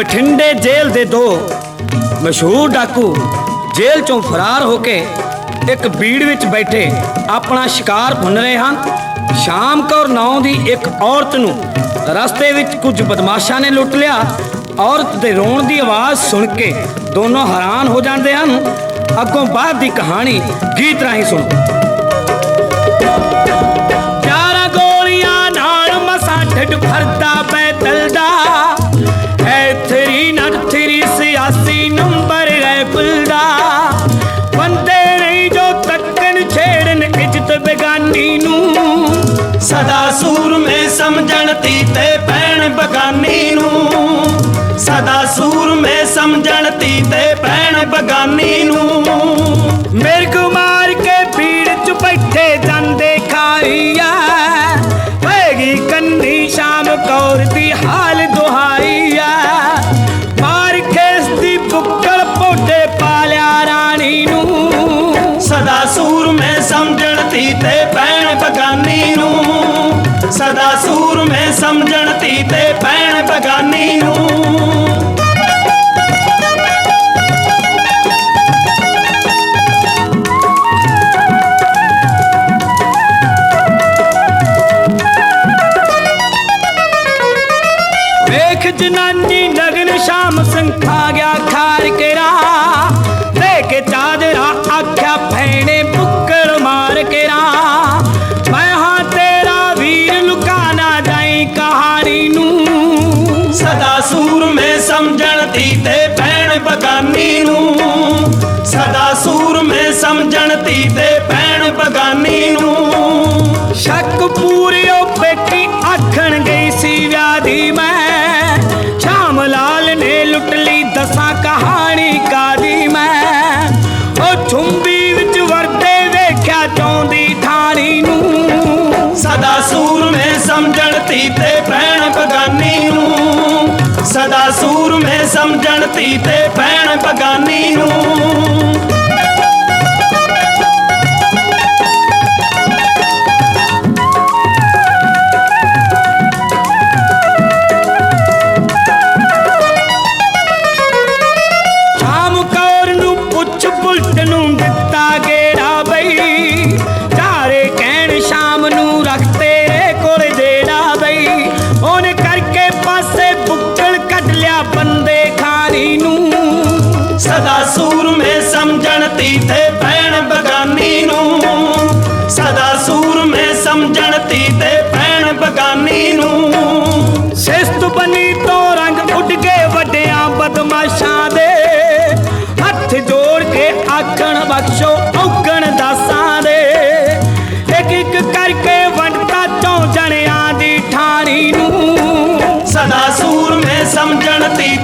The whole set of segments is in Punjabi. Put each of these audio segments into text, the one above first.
ਬਠਿੰਡੇ ਜੇਲ੍ਹ ਦੇ ਦੋ ਮਸ਼ਹੂਰ ਡਾਕੂ ਜੇਲ੍ਹ ਚੋਂ ਫਰਾਰ ਹੋ ਕੇ ਇੱਕ ਬੀੜ ਵਿੱਚ ਬੈਠੇ ਆਪਣਾ ਸ਼ਿਕਾਰ ਭੁੰਨ ਰਹੇ ਹਨ। ਸ਼ਾਮ ਕੌਰ ਨਾਂ ਦੀ ਇੱਕ ਔਰਤ ਨੂੰ ਰਸਤੇ ਵਿੱਚ ਕੁਝ ਬਦਮਾਸ਼ਾਂ ਨੇ ਲੁੱਟ ਲਿਆ। ਔਰਤ ਦੇ ਰੋਣ ਦੀ ਆਵਾਜ਼ ਸੁਣ ਕੇ ਦੋਨੋਂ ਹੈਰਾਨ ਹੋ ਜਾਂਦੇ ਹਨ। ਅੱਗੋਂ ਬਾਅਦ ਦੀ ਕਹਾਣੀ ਗੀਤ ਰਾਹੀਂ ਸੁਣੋ। ਚਾਰਾਂ ਗੋਲੀਆਂ ਨਾਲ ਮਸਾਂ ਢਿੱਡ ਭਰਦਾ, ਬੈਤਲ ਦਾ ਸਦਾ ਸੂਰਮੇ ਸਮਝਣ ਤੀ ਤੇ ਪੈਣ ਬਗਾਨੀ ਨੂੰ। ਸਦਾ ਸੂਰਮੇ ਸਮਝਣ ਤੀ ਪੈਣ ਬਗਾਨੀ ਨੂੰ। ਮਿਰਗ ਮਾਰ ਕੇ ਭੀੜ ਚ ਬੈਠੇ ਜਾਂਦੇ ਖਾਈਆ। ਪੈਗੀ ਕੰਨੀ ਸ਼ਾਮ ਕੌਰ ਦੀ ਹਾਲ ਦੁਹਾਈਆ। ਮਾਰ ਖੇਸ ਦੀ ਬੁੱਕਲ ਪੋਟੇ ਪਾਲਿਆ ਰਾਣੀ ਨੂੰ। ਸਦਾ ਸੂਰਮੇ ਸਮਝਣ ਤੀ ਸਦਾ ਸੂਰ ਮੈਂ ਸਮਝਣ ਤੀ ਤੇ ਪੈਣ ਬਗਾਨੀ ਨੂੰ। ਵੇਖ ਜਨਾਨੀ ਨਗਨ ਸ਼ਾਮ ਸੰਖਾ ਗਿਆ ਖਾਰ ਕੇ ਰਾ ਸਦਾ ਸੂਰ ਮੈਂ ਸਮਝਣ ਦੀ ਤੇ ਪੈਣ ਬਗਾਨੀ ਨੂੰ। ਸਦਾ ਸੂਰ ਮੈਂ ਸਮਝਣ ਦੀ ਤੇ ਭੈਣ ਬਗਾਨੀ ਨੂੰ। ਸ਼ੱਕ ਪੂਰਿਓ ਪੇਟੀ ਆਖਣ ਗਈ ਸੀ ਵਿਆਹ ਦੀ ਮੈਂ। ਸ਼ਾਮ ਲਾਲ ਨੇ ਲੁੱਟ ਸੂਰਮੇ ਸਮਝਣ ਤੀ ਤੇ ਭੈਣ ਬਗਾਨੀ ਨੂੰ। ਸਦਾ ਸੂਰਮੇ ਸਮਝਣ ਤੀ ਪੈਣ ਬਗਾਨੀ ਨੂੰ। ਸਦਾ ਸੂਰਮੇ ਸਮਝਣ ਤੀ ਤੇ ਪੈਣ ਬਗਾਨੀ ਨੂੰ। ਸਿਸਤ ਬਣੀ ਤੋਂ ਰੰਗ ਉੱਡ ਗਏ ਵੱਡਿਆਂ ਬਦਮਾਸ਼ਾਂ ਦੇ। ਹੱਥ ਜੋੜ ਕੇ ਆਖਣ ਬਖਸ਼ੋ ਔਗਣ ਦਾਸਾਂ ਦੇ। ਇੱਕ ਇੱਕ ਕਰਕੇ ਵੰਡਤਾ ਚੌ ਜਣਿਆਂ ਦੀ ਠਾਣੀ ਨੂੰ। ਸਦਾ ਸੂਰਮੇ ਸਮਝਣ ਤੀ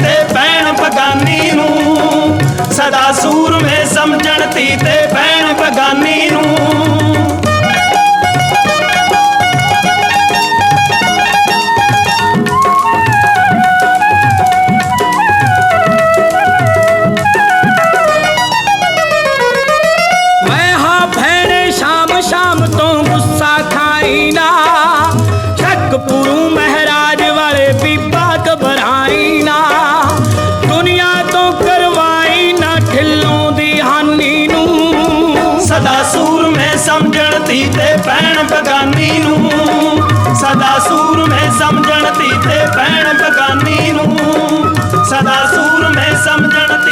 ਬਗਾਨੀ ਨੂੰ। ਸਦਾ ਸੂਰਮੇ ਸਮਝਣ ਤੀ ਤੇ ਪੈਣ ਬਗਾਨੀ ਨੂੰ। ਸਦਾ ਸੂਰਮੇ ਸਮਝਣ